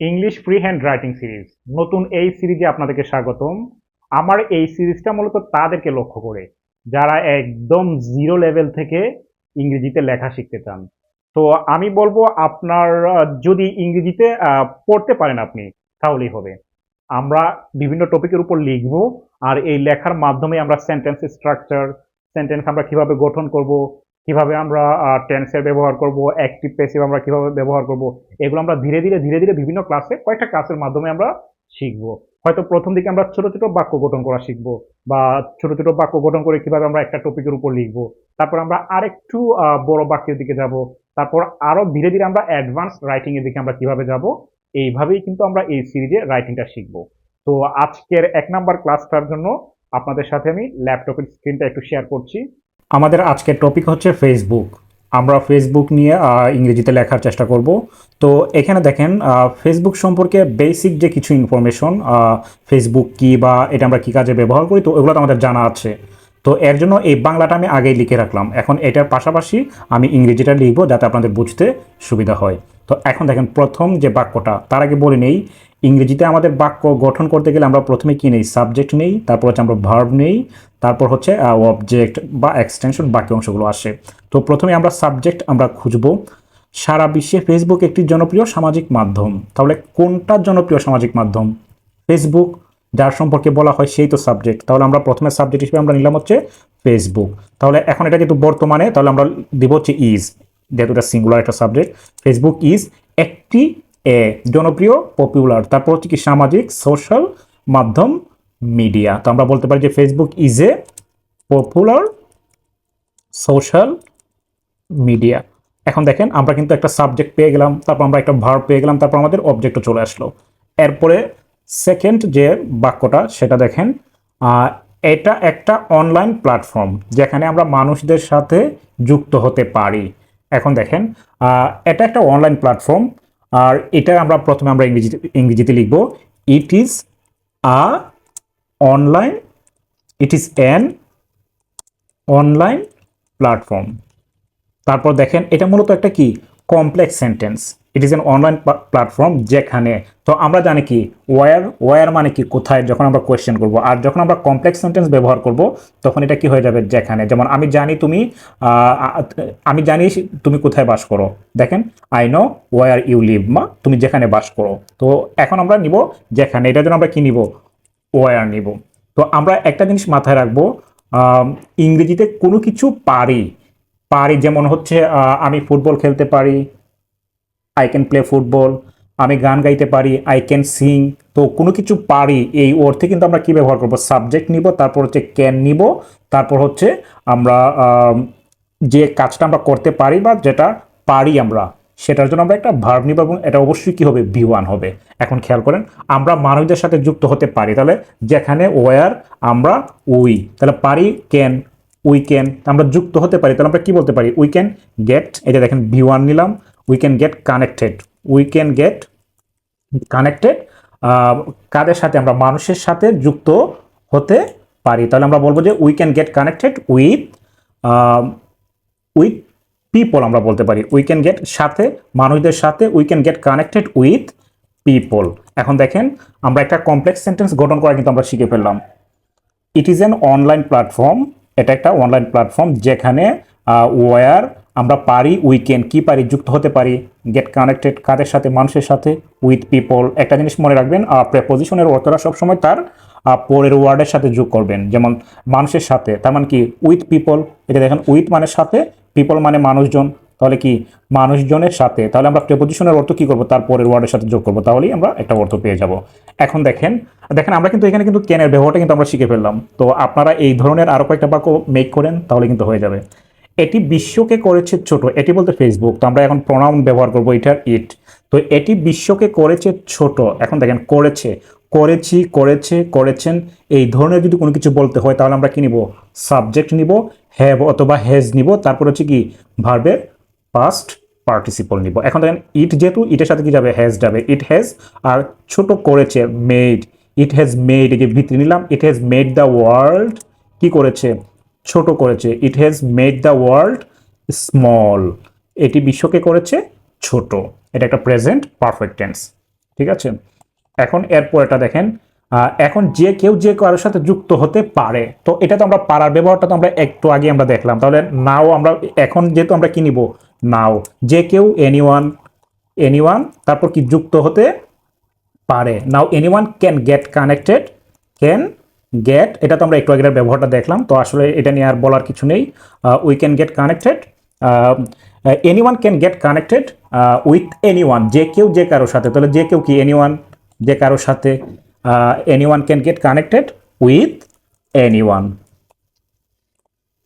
English free hand writing series নতুন এই সিরিজে আপনাদেরকে স্বাগতম। আমার এই সিরিজটা মূলত তাদেরকে লক্ষ্য করে, যারা একদম জিরো লেভেল থেকে ইংরেজিতে লেখা শিখতে চান। তো আমি বলব, আপনার, যদি ইংরেজিতে পড়তে পারেন আপনি, তাহলেই হবে। আমরা বিভিন্ন টপিকের উপর লিখব, আর এই লেখার মাধ্যমে আমরা সেন্টেন্স স্ট্রাকচার সেন্টেন্স আমরা কীভাবে গঠন করব কীভাবে আমরা টেন্সের ব্যবহার করব অ্যাক্টিভ প্যাসিভ আমরা কীভাবে ব্যবহার করব, এগুলো আমরা ধীরে ধীরে ধীরে ধীরে বিভিন্ন ক্লাসে কয়েকটা ক্লাসের মাধ্যমে আমরা শিখব। হয়তো প্রথম দিকে আমরা ছোট ছোট বাক্য গঠন করা শিখব, বা ছোট ছোট বাক্য গঠন করে কীভাবে আমরা একটা টপিকের উপর লিখব। তারপর আমরা আরেকটু বড় বাক্যের দিকে যাব। তারপর আরও ধীরে ধীরে আমরা অ্যাডভান্স রাইটিং এর দিকে আমরা কীভাবে যাব, এইভাবেই কিন্তু আমরা এই সিরিজে রাইটিংটা শিখব। তো আজকের এক নাম্বার ক্লাসটার জন্য আপনাদের সাথে আমি ল্যাপটপের স্ক্রিনটা একটু শেয়ার করছি। আমাদের আজকের টপিক হচ্ছে ফেসবুক আমরা ফেসবুক নিয়ে ইংরেজিতে লেখার চেষ্টা করব। তো এখানে দেখেন ফেসবুক সম্পর্কে বেসিক যে কিছু ইনফরমেশন ফেসবুক কি বা এটা আমরা কী কাজে ব্যবহার করি, তো ওগুলো তো আমাদের জানা আছে। তো এর জন্য এই বাংলাটা আমি আগেই লিখে রাখলাম। এখন এটার পাশাপাশি আমি ইংরেজিটা লিখব যাতে আপনাদের বুঝতে সুবিধা হয়। তো এখন দেখেন, প্রথম যে বাক্যটা, তার আগে বলে নেই, ইংরেজিতে আমাদের বাক্য গঠন করতে গেলে আমরা প্রথমে কী নেই? সাবজেক্ট নেই, তারপর হচ্ছে আমরা ভার্ব নেই তারপর হচ্ছে অবজেক্ট বা এক্সটেনশন বাকি অংশগুলো আসে। তো প্রথমে আমরা সাবজেক্ট আমরা খুঁজবো। সারা বিশ্বে ফেসবুক একটি জনপ্রিয় সামাজিক মাধ্যম। তাহলে কোনটা জনপ্রিয় সামাজিক মাধ্যম? ফেসবুক যার সম্পর্কে বলা হয় সেই তো সাবজেক্ট তাহলে আমরা প্রথমে সাবজেক্ট হিসেবে আমরা নিলাম হচ্ছে ফেসবুক তাহলে এখন এটা যেহেতু বর্তমানে, তাহলে আমরা দিব হচ্ছে ইজ যেহেতু এটা সিঙ্গুলার একটা সাবজেক্ট ফেসবুক ইজ একটি, এ, জনপ্রিয় পপুলার তারপর হচ্ছে কি সামাজিক সোশ্যাল মাধ্যম মিডিয়া তো আমরা বলতে পারি যে Facebook is a popular social media এখন দেখেন, আমরা কিন্তু একটা সাবজেক্ট পেয়ে গেলাম, তারপর আমরা একটা ভার্ব পেয়ে গেলাম, তারপর আমাদের অবজেক্টও চলে আসলো। এরপরে সেকেন্ড যে বাক্যটা, সেটা দেখেন এটা একটা অনলাইন প্ল্যাটফর্ম যেখানে আমরা মানুষদের সাথে যুক্ত হতে পারি। এখন দেখেন এটা একটা অনলাইন প্ল্যাটফর্ম আর এটা আমরা প্রথমে আমরা ইংরেজিতে ইংরেজিতে লিখব it is a online it is an online platform তারপর দেখেন, এটা মূলত একটা কি? Complex sentence it is an online platform যেখানে, তো আমরা জানি কি ওয়ার ওয়ার মানে কি, কোথায়, যখন আমরা কোয়েশ্চেন করব। আর যখন আমরা কমপ্লেক্স সেন্টেন্স ব্যবহার করব, তখন এটা কি হয়ে যাবে? যেখানে, যেমন আমি জানি তুমি আমি জানি তুমি কোথায় বাস করো। দেখেন I know where you live মা, তুমি যেখানে বাস করো। তো এখন আমরা নিব যেখানে এটার জন্য আমরা কি নিব? ওয়ার নিব। তো আমরা একটা জিনিস মাথায় রাখব ইংরেজিতে কোনো কিছু পারি পারি যেমন হচ্ছে আমি ফুটবল খেলতে পারি আই ক্যান প্লে ফুটবল আমি গান গাইতে পারি আই ক্যান সিং তো কোনো কিছু পারি এই অর্থে কিন্তু আমরা কী ব্যবহার করব? সাবজেক্ট নিব, তারপর হচ্ছে ক্যান নিব, তারপর হচ্ছে আমরা যে কাজটা আমরা করতে পারি বা যেটা পারি আমরা সেটার জন্য আমরা একটা ভার্ব নিব এবং এটা অবশ্যই কি হবে? ভি ওয়ান হবে। এখন খেয়াল করেন, আমরা মানুষদের সাথে যুক্ত হতে পারি, তাহলে যেখানে ওয়ার আমরা উই তাহলে পারি ক্যান উই ক্যান আমরা যুক্ত হতে পারি, তাহলে আমরা কি বলতে পারি? উই ক্যান গেট এটা দেখেন ভি ওয়ান নিলাম we can get connected we can get connected কাদের সাথে? আমরা মানুষের সাথে যুক্ত হতে পারি। তাহলে আমরা বলব যে we can get connected with with people আমরা বলতে পারি। উই ক্যান গেট সাথে, মানুষদের সাথে we can get connected with people এখন দেখেন, আমরা একটা কমপ্লেক্স সেন্টেন্স গঠন করা কিন্তু আমরা শিখে ফেললাম। It is an online platform এটা একটা অনলাইন প্ল্যাটফর্ম যেখানে ওয়ার আমরা পারি উইকেন কি পারি, যুক্ত হতে পারি। গেট কানেক্টেড কাদের সাথে? মানুষের সাথে উইথ পিপল একটা জিনিস মনে রাখবেন প্রেপোজিশনের অর্থটা সবসময় তার পরের ওয়ার্ডের সাথে যোগ করবেন। যেমন, মানুষের সাথে, তার মানে কি? উইথ পিপল এটা দেখেন উইথ মানে সাথে পিপল মানে মানুষজন, তাহলে কি? মানুষজনের সাথে, তাহলে আমরা প্রেপোজিশনের অর্থ কি করব? তার পরের ওয়ার্ডের সাথে যোগ করব, তাহলেই আমরা একটা অর্থ পেয়ে যাব। এখন দেখেন দেখেন আমরা কিন্তু এখানে কিন্তু ক্যানের ব্যবহারটা কিন্তু আমরা শিখে ফেললাম। তো আপনারা এই ধরনের আরও কয়েকটা বাক্য মেক করেন, তাহলে কিন্তু হয়ে যাবে। এটি বিশ্বকে করেছে ছোট, এটি বলতে ফেসবুক তো আমরা এখন প্রোনাউন ব্যবহার করব, এটার ইট তো এটি বিশ্বকে করেছে ছোট, এখন দেখেন, করেছে। করেছি, করেছে, করেছেন, এই ধরনের যদি কোনো কিছু বলতে হয়, তাহলে আমরা কি নিব? সাবজেক্ট নিব হ্যাভ অথবা হ্যাজ নিব, তারপর হচ্ছে কি? ভার্বের পাস্ট পার্টিসিপল নিব। এখন দেখেন ইট যেহেতু ইটের সাথে কি যাবে? হ্যাজ যাবে। ইট হ্যাজ আর ছোট করেছে মেড ইট হ্যাজ মেড এই যে ভিত্তি নিলাম। It has made the world কি করেছে? ছোট করেছে। It has made the world small এটি বিশ্বকে করেছে ছোট। এটা একটা প্রেজেন্ট পারফেক্ট টেন্স ঠিক আছে? এখন এরপরটা দেখেন এখন যে কেউ যে কারোর সাথে যুক্ত হতে পারে, তো এটা তো আমরা পারার ব্যবহারটা তো আমরা একটু আগে আমরা দেখলাম। তাহলে নাও আমরা এখন যেহেতু আমরা কি নাও যে কেউ এনিওয়ান এনিওয়ান তারপর কি যুক্ত হতে পারে। Now anyone can get connected can get এটা তো আমরা একটু আগের ব্যবহারটা দেখলাম, তো আসলে এটা নিয়ে আর বলার কিছু নেই। We can get connected anyone can get connected with anyone যে কেউ যে কারোর সাথে, তাহলে যে কেউ কি এনিওয়ান যে কারোর সাথে any one can get connected with any one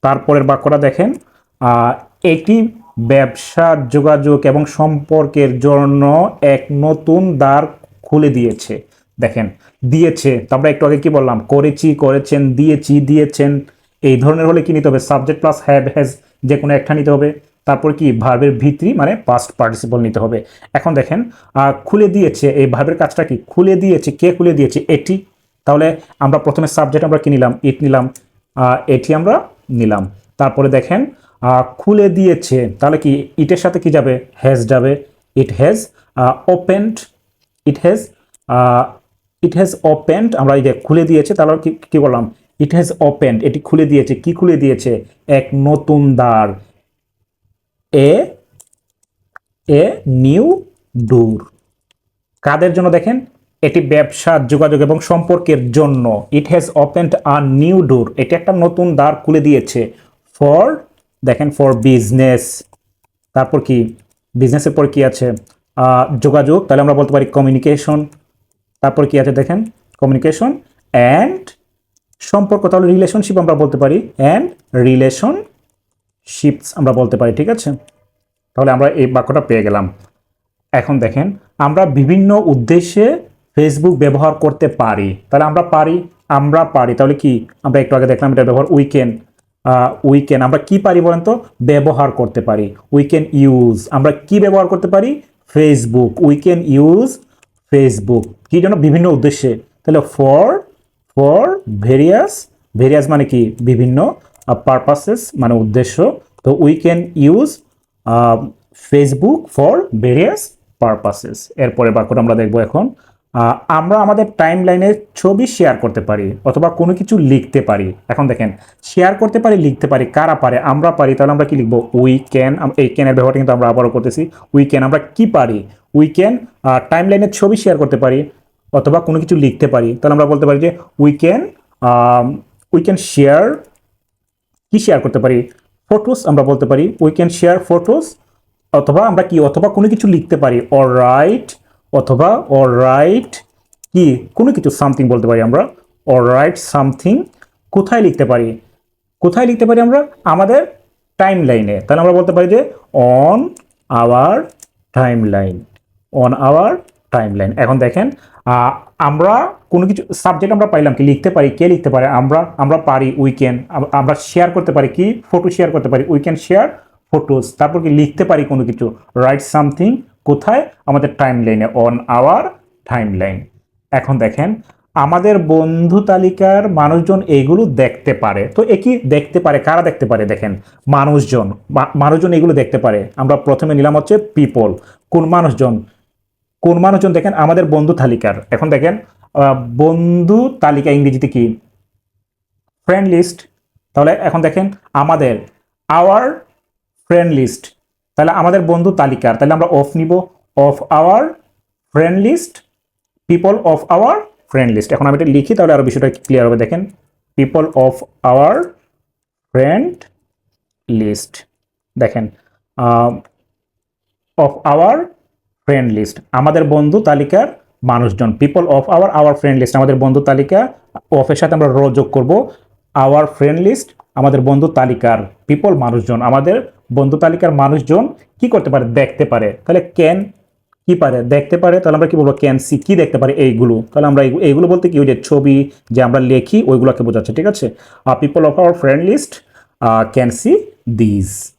তারপরের বাক্যটা দেখেন এটি ব্যবসা যোগাযোগ এবং সম্পর্কের জন্য এক নতুন দ্বার খুলে দিয়েছে। দেখেন, দিয়েছে। তো আমরা একটু আগে কি বললাম? করেছি, করেছেন, দিয়েছি, দিয়েছেন। এই ধরনের হলে কি নিতে হবে? সাবজেক্ট প্লাস হ্যাভ হ্যাজ যে কোনো একটা নিতে হবে। তারপর কি ভার্বের ভিত্তি মানে পাস্ট পার্টিসিপল নিতে হবে। এখন দেখেন খুলে দিয়েছে, এই ভার্বের কাজটা কি? খুলে দিয়েছে, কে খুলে দিয়েছে? এটি। তাহলে আমরা প্রথমে সাবজেক্ট আমরা কি নিলাম? ইট নিলাম। এটি আমরা নিলাম। তারপরে দেখেন খুলে দিয়েছে, তাহলে কি ইটের সাথে কি যাবে? হ্যাজ যাবে। It has opened it has it has opened আমরা এই যে খুলে দিয়েছে, তাহলে কি কি বললাম? ইট হ্যাজ ওপেন্ড এটি খুলে দিয়েছে, কি খুলে দিয়েছে? এক নতুন দ্বার। এ এ, নিউ, ডোর। কাদের জন্য দেখেন? এটি ব্যবসা যোগাযোগ এবং সম্পর্কের জন্য। It has opened a new door এটি একটা নতুন দ্বার খুলে দিয়েছে। ফর দেখেন ফর বিজনেস তারপর কি? বিজনেসের পর কি আছে? যোগাযোগ, তাহলে আমরা বলতে পারি কমিউনিকেশন তারপর কি আছে দেখেন? কমিউনিকেশন অ্যান্ড সম্পর্ক, তাহলে রিলেশনশিপ আমরা বলতে পারি। অ্যান্ড রিলেশনশিপস আমরা বলতে পারি, ঠিক আছে? তাহলে আমরা এই বাক্যটা পেয়ে গেলাম। এখন দেখেন, আমরা বিভিন্ন উদ্দেশ্যে ফেসবুক ব্যবহার করতে পারি। তাহলে আমরা পারি আমরা পারি। তাহলে কি? আমরা একটু আগে দেখলাম এটা ব্যবহার উইকেন উইকেন আমরা কি পারি বলেন তো? ব্যবহার করতে পারি। উইকেন ইউজ আমরা কি ব্যবহার করতে পারি? ফেসবুক উইকেন ইউজ ফেসবুক কি জন্য? বিভিন্ন উদ্দেশ্যে। তাহলে ফর ফর ভেরিয়াস ভেরিয়াস মানে কি? বিভিন্ন। পারপাসেস মানে উদ্দেশ্য। তো we can use Facebook for various purposes এরপরে বাক্যটা আমরা দেখব এখন। আমরা আমাদের টাইম লাইনে ছবি শেয়ার করতে পারি অথবা কোনো কিছু লিখতে পারি। এখন দেখেন শেয়ার করতে পারি, লিখতে পারি, কারা পারে, আমরা পারি, তাহলে আমরা কি লিখব? উই ক্যান এই ক্যানের ব্যবহারটা কিন্তু আমরা আবারও করতেছি। উই ক্যান আমরা কি পারি? উই ক্যান টাইম লাইনের ছবি শেয়ার করতে পারি অথবা কোনো কিছু লিখতে পারি। তাহলে আমরা বলতে পারি যে we can we can share কি শেয়ার করতে পারি? ফটোস আমরা বলতে পারি উই ক্যান শেয়ার ফটোস অথবা আমরা কি, অথবা কোনো কিছু লিখতে পারি অর রাইট অথবা অর রাইট কি, কোনো কিছু সামথিং বলতে পারি আমরা অর রাইট সামথিং কোথায় লিখতে পারি? কোথায় লিখতে পারি আমরা? আমাদের টাইম লাইনে তাহলে আমরা বলতে পারি যে on our timeline on our timeline এখন দেখেন আমরা কোনো কিছু সাবজেক্ট আমরা পাইলাম কি? লিখতে পারি, কে লিখতে পারে? আমরা আমরা পারি উইকেন আমরা শেয়ার করতে পারি কি? ফটো শেয়ার করতে পারি উই ক্যান শেয়ার ফটোস তারপর কি? লিখতে পারি কোনো কিছু। রাইট সামথিং কোথায়? আমাদের টাইম লাইনে অন আওয়ার টাইম লাইন এখন দেখেন, আমাদের বন্ধু তালিকার মানুষজন এইগুলো দেখতে পারে। তো একই দেখতে পারে? কারা দেখতে পারে? দেখেন, মানুষজন। মানুষজন এগুলো দেখতে পারে। আমরা প্রথমে নিলাম হচ্ছে পিপল কোন মানুষজন? কোন মানুষজন দেখেন? আমাদের বন্ধু তালিকার। এখন দেখেন বন্ধু তালিকা ইংরেজিতে কি? ফ্রেন্ড লিস্ট তাহলে এখন দেখেন, আমাদের আওয়ার ফ্রেন্ড লিস্ট তাহলে আমাদের বন্ধু তালিকার। তাহলে আমরা অফ নিব। Of our friend list people of our friend list এখন আমি এটা লিখি, তাহলে আরও বিষয়টা ক্লিয়ার হবে। দেখেন people of our friend list দেখেন অফ আওয়ার ফ্রেন্ড লিস্ট আমাদের বন্ধু তালিকার মানুষজন people of our our friend list আমাদের বন্ধু তালিকা অফের সাথে আমরা র যোগ করব। আওয়ার ফ্রেন্ড লিস্ট আমাদের বন্ধু তালিকার পিপল মানুষজন, আমাদের বন্ধু তালিকার মানুষজন কি করতে পারে? দেখতে পারে। তাহলে ক্যান কি পারে? দেখতে পারে। তাহলে আমরা কি বলব? ক্যান সি কি দেখতে পারে? এইগুলো। তাহলে আমরা এইগু- এইগুলো বলতে কি? ওই যে ছবি যে আমরা লেখি, ওইগুলোকে বোঝাচ্ছে, ঠিক আছে? আর people of our friend list can see this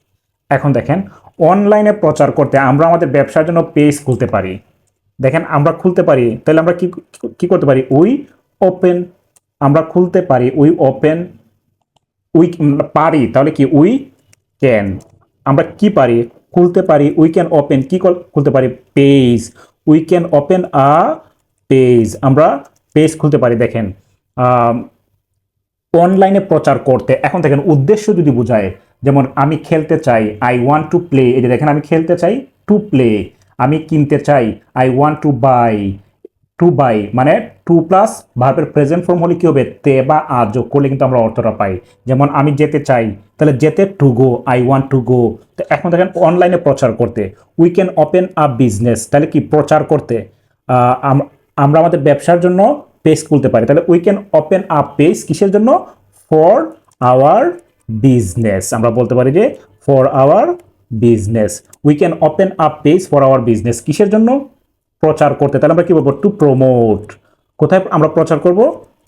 এখন দেখেন অনলাইনে প্রচার করতে আমরা আমাদের ব্যবসার জন্য পেজ খুলতে পারি। দেখেন, আমরা খুলতে পারি, তাহলে আমরা কি কি করতে পারি? উই ওপেন আমরা খুলতে পারি উই ওপেন উই পারি, তাহলে কি? উই ক্যান আমরা কি পারি? খুলতে পারি উই ক্যান ওপেন কি খুলতে পারি? Page we can open a page আমরা পেজ খুলতে পারি, দেখেন। অনলাইনে প্রচার করতে। এখন দেখেন, উদ্দেশ্য যদি বোঝায় যেমন আমি খেলতে চাই আই ওয়ান্ট টু প্লে এই যে দেখেন, আমি খেলতে চাই টু প্লে আমি কিনতে চাই I want to buy to buy মানে টু প্লাস ভার্বের প্রেজেন্ট ফর্ম হলে কি হবে? তে বা আ যোগ করলে কিন্তু আমরা অর্থটা পাই। যেমন আমি যেতে চাই, তাহলে যেতে to go I want to go তো এখন দেখেন অনলাইনে প্রচার করতে। We can open a business তাহলে কি প্রচার করতে? আমরা আমাদের ব্যবসার জন্য পেজ খুলতে পারি। তাহলে we can open a page কিসের জন্য? ফর আওয়ার বিজনেস আমরা বলতে পারি যে for our business we can open up page for our business কিসের জন্য? প্রচার করতে। তাহলে আমরা কি বলব? টু প্রমোট কোথায় আমরা প্রচার করব?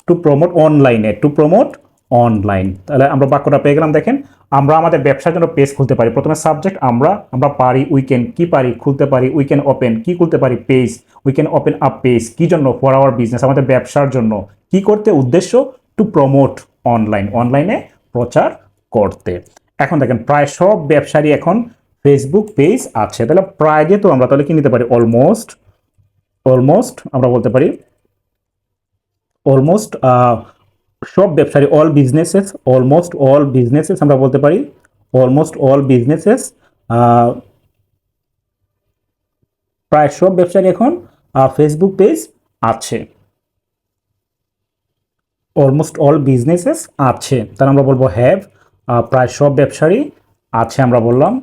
টু প্রমোট অনলাইনে টু প্রমোট অনলাইন তাহলে আমরা বাক্যটা পেয়ে গেলাম, দেখেন। আমরা আমাদের ব্যবসার জন্য পেজ খুলতে পারি। প্রথমে সাবজেক্ট আমরা আমরা পারি উইকেন কি পারি? খুলতে পারি উইকেন ওপেন কি খুলতে পারি? Page we can open up page কি জন্য? ফর আওয়ার বিজনেস আমাদের ব্যবসার জন্য। কি করতে? উদ্দেশ্য? টু প্রমোট অনলাইন অনলাইনে প্রচার করতে। এখন দেখেন, প্রায় সব ব্যবসারই এখন ফেসবুক পেজ আছে। তাহলে প্রায় যেহেতু আমরা তাহলে কি নিতে পারি? অলমোস্ট অলমোস্ট আমরা বলতে পারি অলমোস্ট সব ব্যবসায়ী all businesses almost all businesses আমরা বলতে পারি অলমোস্ট অল বিজনেসেস প্রায় সব ব্যবসায়ী এখন ফেসবুক পেজ আছে। অলমোস্ট অল বিজনেসেস আছে। তাহলে আমরা বলব হ্যাভ প্রায় সব ব্যবসায়ী আছে আমরা বললাম।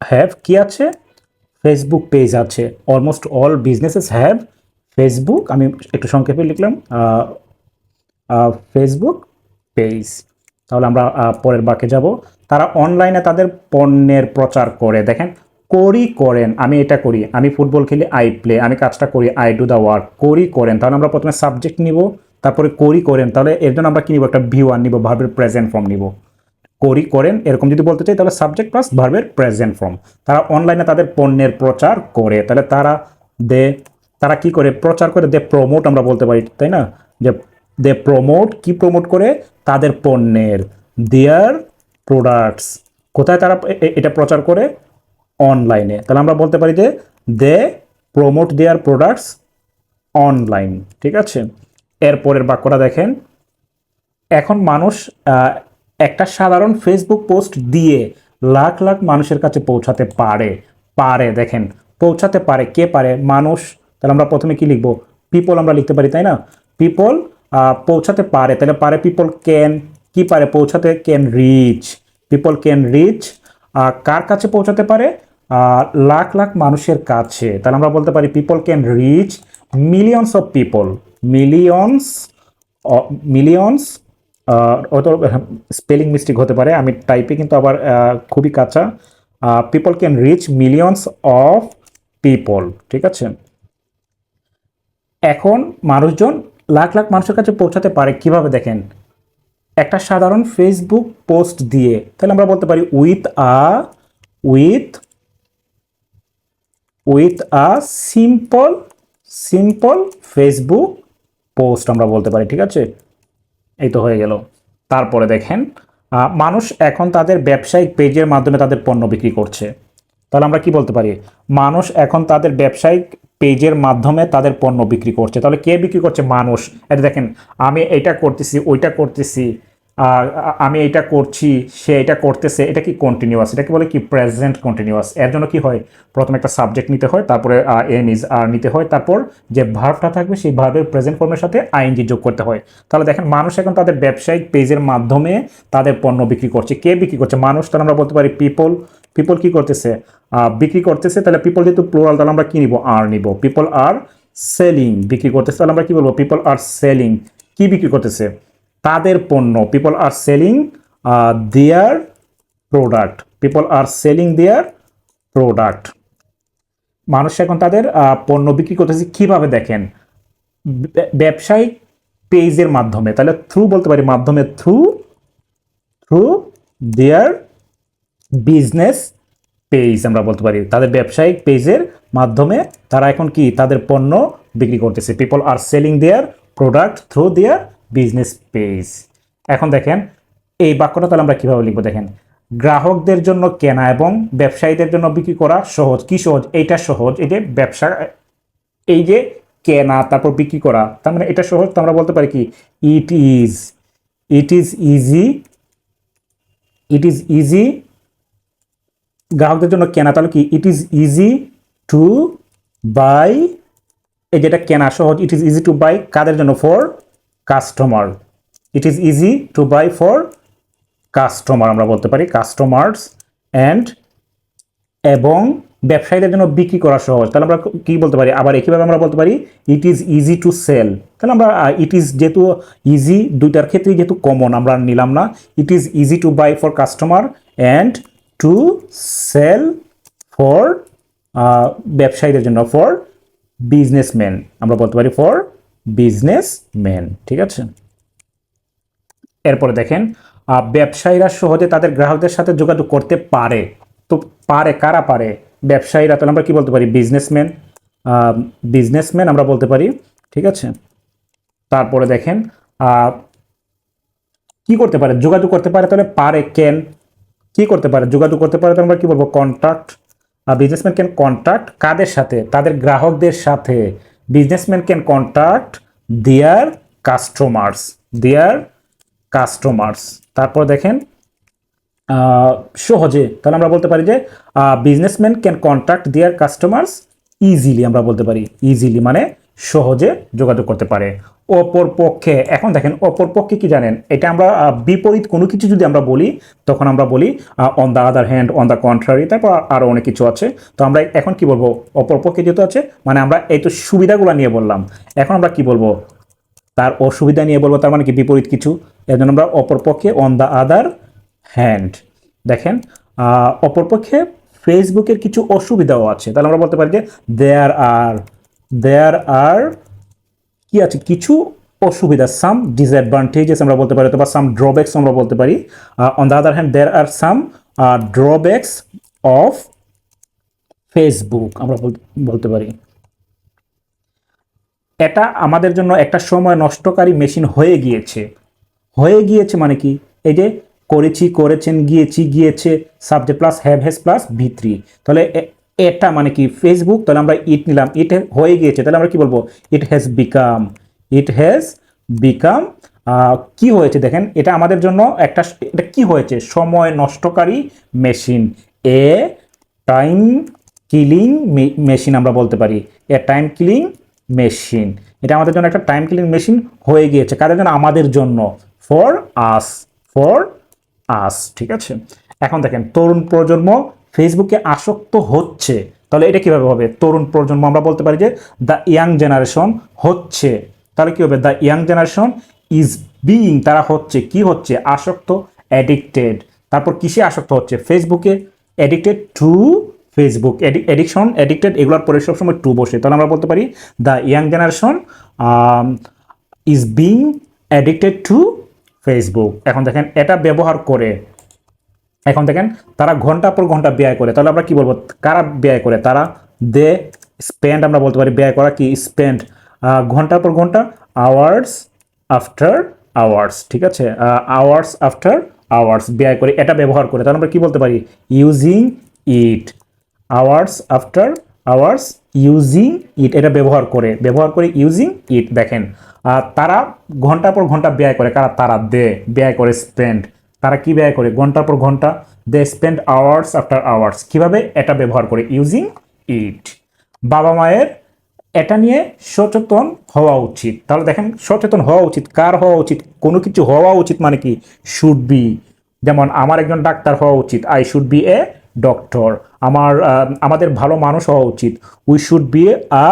হ্যাভ কি আছে? ফেসবুক পেজ আছে। Almost all businesses have Facebook আমি একটু সংক্ষেপে লিখলাম ফেসবুক পেজ তাহলে আমরা পরের বাক্যে যাব। তারা অনলাইনে তাদের পণ্যের প্রচার করে। দেখেন, করি করেন। আমি এটা করি। আমি ফুটবল খেলি আই প্লে আমি কাজটা করি আই ডু দ্য ওয়ার্ক করি করেন। তাহলে আমরা প্রথমে সাবজেক্ট নিব। তারপরে করি করেন, তাহলে এর জন্য আমরা কি নিব? একটা ভিউ আর নিব ভার্বের প্রেজেন্ট ফর্ম নিব। করি করেন, এরকম যদি বলতে চাই, তাহলে সাবজেক্ট প্লাস ভার্বের প্রেজেন্ট ফর্ম তারা অনলাইনে তাদের পণ্যের প্রচার করে, তাহলে তারা দে, তারা কি করে? প্রচার করে, দে প্রমোট আমরা বলতে পারি, তাই না? যে দে প্রমোট কি প্রমোট করে? তাদের পণ্যের দেয়ার প্রোডাক্টস কোথায় তারা এটা প্রচার করে? অনলাইনে তাহলে আমরা বলতে পারি যে they promote their products online ঠিক আছে? এরপরের বাক্যটা দেখেন। এখন মানুষ একটা সাধারণ ফেসবুক পোস্ট দিয়ে লাখ লাখ মানুষের কাছে পৌঁছাতে পারে। পারে, দেখেন। পৌঁছাতে পারে, কে পারে? মানুষ। তাহলে আমরা প্রথমে কি লিখব? পিপল আমরা লিখতে পারি, তাই না? পিপল পৌঁছাতে পারে। তাহলে পারে পিপল ক্যান কি পারে? পৌঁছাতে can reach people can reach কার কাছে পৌঁছাতে পারে? লাখ লাখ মানুষের কাছে। তাহলে আমরা বলতে পারি people can reach millions of people millions millions হয়তো স্পেলিং মিস্টেক হতে পারে, আমি টাইপে কিন্তু আবার খুবই কাঁচা। People can reach millions of people ঠিক আছে? এখন মানুষজন লাখ লাখ মানুষের কাছে পৌঁছাতে পারে কীভাবে দেখেন? একটা সাধারণ ফেসবুক পোস্ট দিয়ে, তাহলে আমরা বলতে পারি with a with with a simple simple Facebook post আমরা বলতে পারি, ঠিক আছে? এই তো হয়ে গেল। তারপরে দেখেন মানুষ এখন তাদের ব্যবসায়িক পেজের মাধ্যমে তাদের পণ্য বিক্রি করছে। তাহলে আমরা কি বলতে পারি? মানুষ এখন তাদের ব্যবসায়িক পেজের মাধ্যমে তাদের পণ্য বিক্রি করছে। তাহলে কে বিক্রি করছে? মানুষ। এটা দেখেন, আমি এটা করতেছি, ওইটা করতেছি। আমি এটা করছি, সে এটা করতেছে, এটা কি কন্টিনিউয়াস এটাকে বলে কি প্রেজেন্ট কন্টিনিউয়াস এর জন্য কি হয়? প্রথমে একটা সাবজেক্ট নিতে হয়, তারপরে এম ইজ আর নিতে হয়, তারপর যে ভার্বটা থাকবে, সেই ভার্বের প্রেজেন্ট ফর্মের সাথে আইএনজি যোগ করতে হয়। তাহলে দেখেন, মানুষ এখন তাদের ব্যবসায়িক পেজের মাধ্যমে তাদের পণ্য বিক্রি করছে। কে বিক্রি করছে? মানুষ, তাহলে আমরা বলতে পারি পিপল পিপল কি করতেছে? বিক্রি করতেছে, তাহলে পিপল যেহেতু প্লোরাল তাহলে আমরা কি নিব? আর নিব। পিপল আর সেলিং বিক্রি করতেছে, তাহলে আমরা কি বলব? পিপল আর সেলিং কি বিক্রি করতেছে? তাদের পণ্য people are selling their product people are selling their product মানুষ এখন তাদের পণ্য বিক্রি করতেছে কীভাবে দেখেন? ব্যবসায়িক পেজের মাধ্যমে, তাহলে থ্রু বলতে পারি মাধ্যমে through through their business page আমরা বলতে পারি। তাদের ব্যবসায়িক পেজের মাধ্যমে তারা এখন কি? তাদের পণ্য বিক্রি করতেছে। People are selling their product through their business page এখন দেখেন, এই বাক্যটা তাহলে আমরা কীভাবে লিখব? দেখেন, গ্রাহকদের জন্য কেনা এবং ব্যবসায়ীদের জন্য বিক্রি করা সহজ। কি সহজ? এইটা সহজ, এই যে ব্যবসা, এই যে কেনা, তারপর বিক্রি করা। তার মানে এটা সহজ, তো আমরা বলতে পারি কি it is it is easy it is easy গ্রাহকদের জন্য কেনা, তাহলে কি it is easy to buy এই যেটা কেনা সহজ it is easy to buy কাদের জন্য? For customer. It is easy to buy for customer আমরা বলতে পারি কাস্টমার্স অ্যান্ড এবং ব্যবসায়ীদের জন্য বিক্রি করা সহজ। তাহলে আমরা কি বলতে পারি? আবার একইভাবে আমরা বলতে পারি it is easy to sell তাহলে আমরা ইট ইজ যেহেতু ইজি দুইটার ক্ষেত্রেই যেহেতু কমন আমরা নিলাম না। It is easy to buy for customer and to sell for ব্যবসায়ীদের জন্য ফর বিজনেসম্যান আমরা বলতে পারি ফর বিজনেসম্যান, ঠিক আছে? এরপরে দেখেন ব্যবসায়ীরা সহজে তাদের গ্রাহকদের সাথে যোগাযোগ করতে পারে। তো পারে, কারা পারে? ব্যবসায়ীরা, তাহলে আমরা কি বলতে পারি? বিজনেসম্যান বিজনেসম্যান আমরা বলতে পারি, ঠিক আছে? তারপরে দেখেন কি করতে পারে? যোগাযোগ করতে পারে, তাহলে পারে ক্যান কি করতে পারে? যোগাযোগ করতে পারে, তাহলে আমরা কি বলব? কন্ট্যাক্ট বিজনেসম্যান ক্যান কন্ট্যাক্ট কাদের সাথে? তাদের গ্রাহকদের সাথে। Businessman can contact their customers their customers তারপর দেখেন সহজে, তাহলে আমরা বলতে পারি যে businessman can contact their customers easily আমরা বলতে পারি ইজিলি মানে সহজে যোগাযোগ করতে পারে। অপর পক্ষে এখন দেখেন অপর পক্ষে কি জানেন? এটা আমরা বিপরীত কোনো কিছু যদি আমরা বলি তখন আমরা বলি on the other hand on the contrary তারপর আরও অনেক কিছু আছে। তো আমরা এখন কি বলব? অপর পক্ষে যেহেতু আছে মানে আমরা এই তো সুবিধাগুলো নিয়ে বললাম। এখন আমরা কি বলব? তার অসুবিধা নিয়ে বলব তার মানে কি বিপরীত কিছু? এর জন্য আমরা অপরপক্ষে অন দ্য আদার হ্যান্ড দেখেন আহ, অপরপক্ষে ফেসবুকের কিছু অসুবিধাও আছে। তাহলে আমরা বলতে পারি যে দেয়ার আর দেয়ার আর কি আছে? কিছু অসুবিধা সাম ডিসঅ্যাডভান্টেজেস আমরা বলতে পারি, অথবা সাম ড্রব্যাকস আমরা বলতে পারি। On the other hand there are some drawbacks of Facebook আমরা বল- বলতে পারি। এটা আমাদের জন্য একটা সময় নষ্টকারী মেশিন হয়ে গিয়েছে। হয়ে গিয়েছে মানে কি? এই যে করেছি, করেছেন, গিয়েছি, গিয়েছে subject plus have has plus V three তাহলে এটা মানে কি? ফেসবুক তাহলে আমরা ইট নিলাম। ইট হয়ে গিয়েছে। তাহলে আমরা কি বলব? It has become it has become কি হয়েছে দেখেন? এটা আমাদের জন্য একটা এটা কি হয়েছে? সময় নষ্টকারী machine a time killing machine আমরা বলতে পারি। এ টাইম কিলিং মেশিন এটা আমাদের জন্য একটা টাইম কিলিং মেশিন হয়ে গিয়েছে। কাদের জন্য? আমাদের জন্য। ফর আস ফর আস ঠিক আছে? এখন দেখেন, তরুণ প্রজন্ম ফেসবুকে আসক্ত হচ্ছে। তাহলে এটা কীভাবে হবে? তরুণ প্রজন্ম, আমরা বলতে পারি যে দ্য ইয়াং জেনারেশন হচ্ছে। তাহলে কি হবে? The young generation is being তারা হচ্ছে। কি হচ্ছে? আসক্ত অ্যাডিক্টেড তারপর কিসে আসক্ত হচ্ছে? ফেসবুকে addicted to Facebook addiction addicted এগুলোর পরে সবসময় টু বসে। তাহলে আমরা বলতে পারি the young generation is being addicted to Facebook এখন দেখেন, এটা ব্যবহার করে এখন দেখেন, তারা ঘণ্টা পর ঘণ্টা ব্যয় করে। তাহলে আমরা কি বলব? কারা ব্যয় করে? তারা দে স্পেন্ড, আমরা বলতে পারি ব্যয় করা কি? স্পেন্ড। ঘণ্টার পর ঘণ্টা, আওয়ার্স আফটার আওয়ার্স, ঠিক আছে? আওয়ার্স আফটার আওয়ার্স, ব্যয় করে, এটা ব্যবহার করে। তাহলে আমরা কি বলতে পারি? Using it. Hours after hours using it, এটা ব্যবহার করে। ব্যবহার করে ইউজিং ইট, দেখেন। তারা ঘণ্টা পর ঘণ্টা ব্যয় করে। কারা? তারা দে, ব্যয় করে, স্পেন্ড। তারা কি ব্যয় করে? ঘণ্টার পর ঘণ্টা they spend hours after hours কীভাবে? এটা ব্যবহার করে। ইউজিং ইট বাবা মায়ের এটা নিয়ে সচেতন হওয়া উচিত। তাহলে দেখেন, সচেতন হওয়া উচিত। কার হওয়া উচিত? কোনো কিছু হওয়া উচিত মানে কি? শুড বি যেমন, আমার একজন ডাক্তার হওয়া উচিত। I should be a doctor আমার আমাদের ভালো মানুষ হওয়া উচিত। We should be a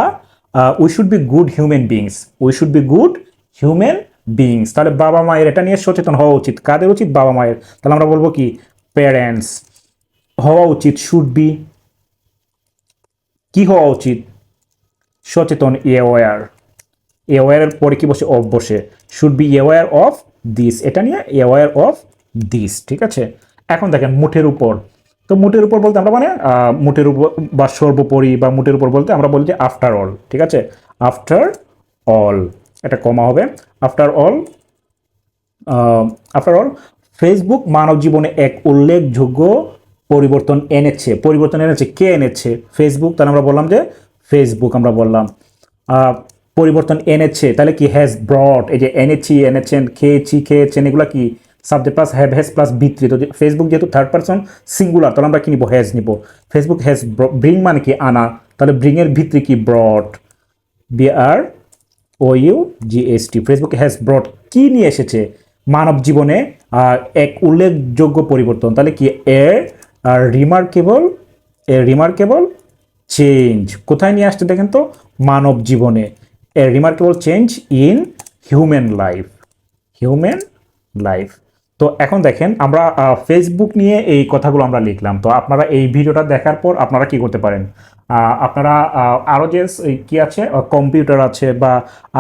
we should be good human beings we should be good human beings তাহলে বাবা মায়ের এটা নিয়ে সচেতন হওয়া উচিত। কাদের উচিত? বাবা মায়ের। তাহলে আমরা বলব কি? প্যারেন্টস হওয়া উচিত শুড বি কি হওয়া উচিত? সচেতন অ্যাওয়ার অ্যাওয়ারের পরে কি বসে? অফ বসে। Should be aware of this এটা নিয়ে অ্যাওয়ার অফ দিস ঠিক আছে? এখন দেখেন, মুঠের উপর। তো মুঠের উপর বলতে আমরা মানে মুঠের উপর বা সর্বোপরি বা মুঠের উপর বলতে আমরা বলি যে আফটার অল ঠিক আছে? আফটার অল এটা কমা হবে। After all after all Facebook মানব জীবনে এক উল্লেখযোগ্য পরিবর্তন এনেছে। পরিবর্তন এনেছে, কে এনেছে? ফেসবুক তাহলে আমরা বললাম যে ফেসবুক আমরা বললাম। পরিবর্তন এনেছে, তাহলে কি হ্যাজ ব্রড এই যে এনেছি, এনেছেন, খেয়েছি, খেয়েছেন, এগুলো কি subject plus have has plus v three তো ফেসবুক যেহেতু থার্ড পার্সন সিঙ্গুলার তাহলে আমরা কি নিব? হ্যাজ নিব। ফেসবুক হ্যাজ ব্রিং মানে কি আনা? তাহলে ব্রিং এর ভিত্তি কি? Brought B R O U G S T Facebook has brought কি নিয়ে এসেছে? মানব জীবনে এক উল্লেখযোগ্য পরিবর্তন। তাহলে কি a remarkable a remarkable change কোথায় নিয়ে আসছে দেখেন তো? মানব জীবনে। A remarkable change in human life human life তো এখন দেখেন, আমরা ফেসবুক নিয়ে এই কথাগুলো আমরা লিখলাম। তো আপনারা এই ভিডিওটা দেখার পর আপনারা কি করতে পারেন? আপনারা আরও যে কি আছে কম্পিউটার আছে বা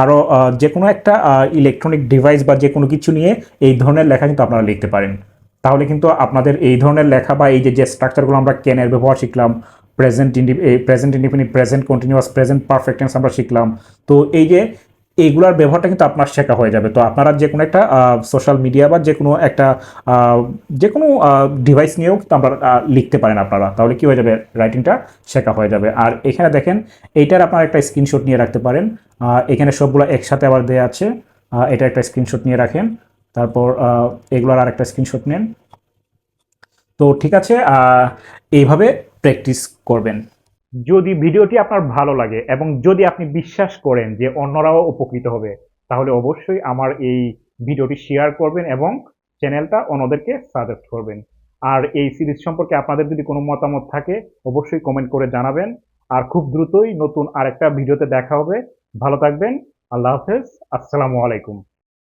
আরও যে কোনো একটা ইলেকট্রনিক ডিভাইস বা যে কোনো কিছু নিয়ে এই ধরনের লেখা কিন্তু আপনারা লিখতে পারেন। তাহলে কিন্তু আপনাদের এই ধরনের লেখা বা এই যে যে স্ট্রাকচারগুলো আমরা কেনের ব্যবহার শিখলাম প্রেজেন্ট ইন্ডি present independent present continuous present perfect tense আমরা শিখলাম। তো এই যে এইগুলার ব্যবহারটা কিন্তু আপনার শেখা হয়ে যাবে। তো আপনারা যে কোনো একটা সোশ্যাল মিডিয়া বা যে কোনো একটা যে কোনো ডিভাইস নিয়েও কিন্তু আমরা লিখতে পারেন আপনারা। তাহলে কি হয়ে যাবে? রাইটিংটা শেখা হয়ে যাবে। আর এখানে দেখেন, এইটার আপনারা একটা স্ক্রিনশট নিয়ে রাখতে পারেন। এখানে সবগুলো একসাথে আবার দেওয়া আছে। এটা একটা স্ক্রিনশট নিয়ে রাখেন। তারপর এগুলোর আর একটা স্ক্রিনশট নেন। তো ঠিক আছে এইভাবে প্র্যাকটিস করবেন। যদি ভিডিওটি আপনার ভালো লাগে এবং যদি আপনি বিশ্বাস করেন যে অন্যরাও উপকৃত হবে, তাহলে অবশ্যই আমার এই ভিডিওটি শেয়ার করবেন এবং চ্যানেলটা অন্যদেরকে সাজেস্ট করবেন। আর এই সিরিজ সম্পর্কে আপনাদের যদি কোনো মতামত থাকে, অবশ্যই কমেন্ট করে জানাবেন। আর খুব দ্রুতই নতুন আরেকটা ভিডিওতে দেখা হবে। ভালো থাকবেন। আল্লাহ হাফেজ। আসসালামু আলাইকুম।